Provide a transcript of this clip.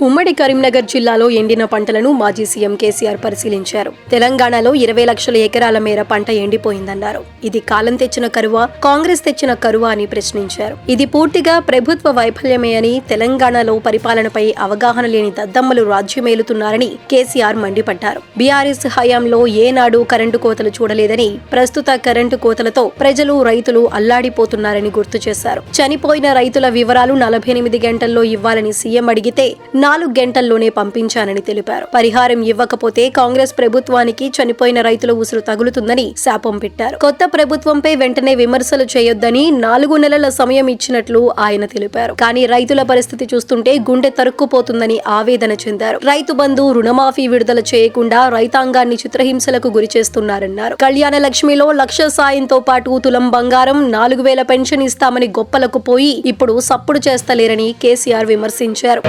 ఉమ్మడి కరీంనగర్ జిల్లాలో ఎండిన పంటలను మాజీ సీఎం కేసీఆర్ పరిశీలించారు. తెలంగాణలో ఇరవై లక్షల ఎకరాల మేర పంట ఎండిపోయిందన్నారు. ఇది కాలం తెచ్చిన కరువా కాంగ్రెస్ తెచ్చిన కరువా అని ప్రశ్నించారు. ఇది పూర్తిగా ప్రభుత్వ వైఫల్యమే అని తెలంగాణలో పరిపాలనపై అవగాహన లేని దద్దమ్మలు రాజ్యమేలుతున్నారని కేసీఆర్ మండిపడ్డారు. బీఆర్ఎస్ హయాంలో ఏనాడు కరెంటు కోతలు చూడలేదని ప్రస్తుత కరెంటు కోతలతో ప్రజలు రైతులు అల్లాడిపోతున్నారని గుర్తు చేశారు. చనిపోయిన రైతుల వివరాలు నలభై ఎనిమిది గంటల్లో ఇవ్వాలని సీఎం అడిగితే నాలుగు గంటల్లోనే పంపించానని తెలిపారు. పరిహారం ఇవ్వకపోతే కాంగ్రెస్ ప్రభుత్వానికి చనిపోయిన రైతుల ఉసురు తగులుతుందని శాపం పెట్టారు. కొత్త ప్రభుత్వంపై వెంటనే విమర్శలు చేయొద్దని నాలుగు నెలల సమయం ఇచ్చినట్లు ఆయన తెలిపారు. కానీ రైతుల పరిస్థితి చూస్తుంటే గుండె తరుక్కుపోతుందని ఆవేదన చెందారు. రైతు బంధు రుణమాఫీ విడుదల చేయకుండా రైతాంగాన్ని చిత్రహింసలకు గురి చేస్తున్నారన్నారు. కళ్యాణ లక్ష్మిలో లక్ష సాయంతో పాటు తులం బంగారం నాలుగు వేల పెన్షన్ ఇస్తామని గొప్పలకు పోయి ఇప్పుడు సప్పుడు చేస్తలేరని కేసీఆర్ విమర్శించారు.